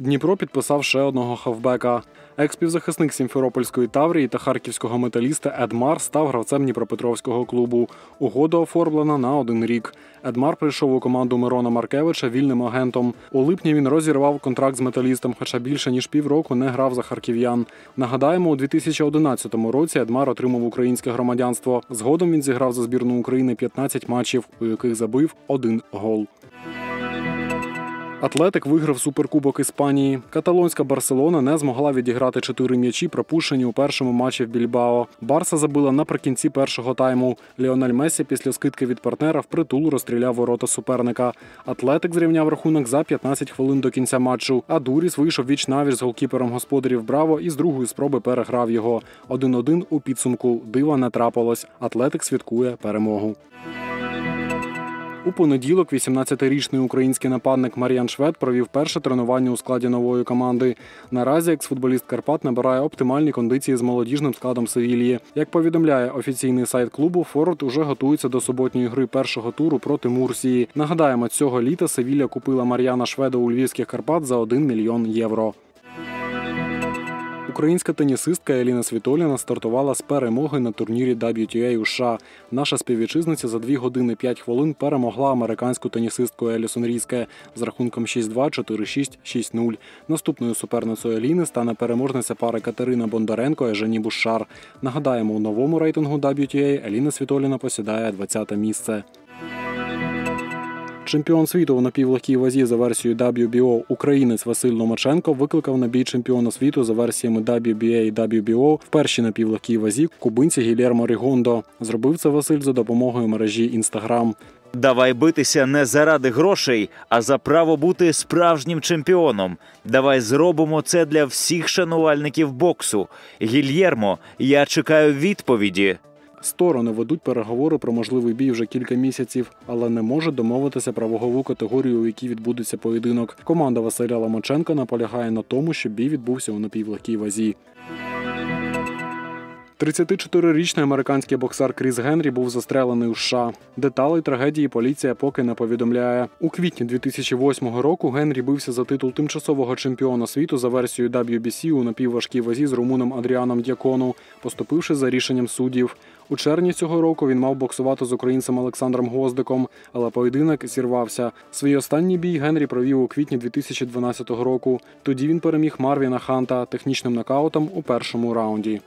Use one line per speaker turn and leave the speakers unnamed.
Дніпро підписав ще одного хавбека. Екс-півзахисник Сімферопольської Таврії та харківського металіста Едмар став гравцем Дніпропетровського клубу. Угода оформлена на один рік. Едмар прийшов у команду Мирона Маркевича вільним агентом. У липні він розірвав контракт з металістом, хоча більше ніж півроку не грав за харків'ян. Нагадаємо, у 2011 році Едмар отримав українське громадянство. Згодом він зіграв за збірну України 15 матчів, у яких забив один гол. Атлетик виграв суперкубок Іспанії. Каталонська Барселона не змогла відіграти чотири м'ячі, пропущені у першому матчі в Більбао. Барса забила наприкінці першого тайму. Ліональ Месі після скидки від партнера впритул розстріляв ворота суперника. Атлетик зрівняв рахунок за 15 хвилин до кінця матчу. А Дуріс вийшов віч навіч з голкіпером господарів Браво і з другої спроби переграв його. 1-1 у підсумку. Дива не трапилось. Атлетик святкує перемогу. У понеділок 18-річний український нападник Мар'ян Швед провів перше тренування у складі нової команди. Наразі екс-футболіст Карпат набирає оптимальні кондиції з молодіжним складом Севільї. Як повідомляє офіційний сайт клубу, Форвард уже готується до суботньої гри першого туру проти Мурсії. Нагадаємо, цього літа Севілля купила Мар'яна Шведа у львівських Карпат за 1 мільйон євро. Українська тенісистка Еліна Світоліна стартувала з перемоги на турнірі WTA у США. Наша співвітчизниця за 2 години 5 хвилин перемогла американську тенісистку Елісон Різке з рахунком 6-2, 4-6, 6-0. Наступною суперницею Еліни стане переможниця пари Катерина Бондаренко і Жені Бушар. Нагадаємо, у новому рейтингу WTA Еліна Світоліна посідає 20 місце. Чемпіон світу у напівлегкій вазі за версією WBO українець Василь Ломаченко викликав на бій чемпіона світу за версіями WBA і WBO в першій напівлегкій вазі кубинці Гільєрмо Рігондо. Зробив це Василь за допомогою мережі Інстаграм.
Давай битися не заради грошей, а за право бути справжнім чемпіоном. Давай зробимо це для всіх шанувальників боксу. Гільєрмо, я чекаю відповіді.
Сторони ведуть переговори про можливий бій вже кілька місяців, але не можуть домовитися про вагову категорію, у якій відбудеться поєдинок. Команда Василя Ломаченка наполягає на тому, щоб бій відбувся у напівлегкій вазі. 34-річний американський боксер Кріс Генрі був застрелений у США. Деталей трагедії поліція поки не повідомляє. У квітні 2008 року Генрі бився за титул тимчасового чемпіона світу за версією WBC у напівважкій вазі з румуном Адріаном Д'якону, поступивши за рішенням суддів. У червні цього року він мав боксувати з українцем Олександром Гвоздиком, але поєдинок зірвався. Свій останній бій Генрі провів у квітні 2012 року. Тоді він переміг Марвіна Ханта технічним нокаутом у першому раунді.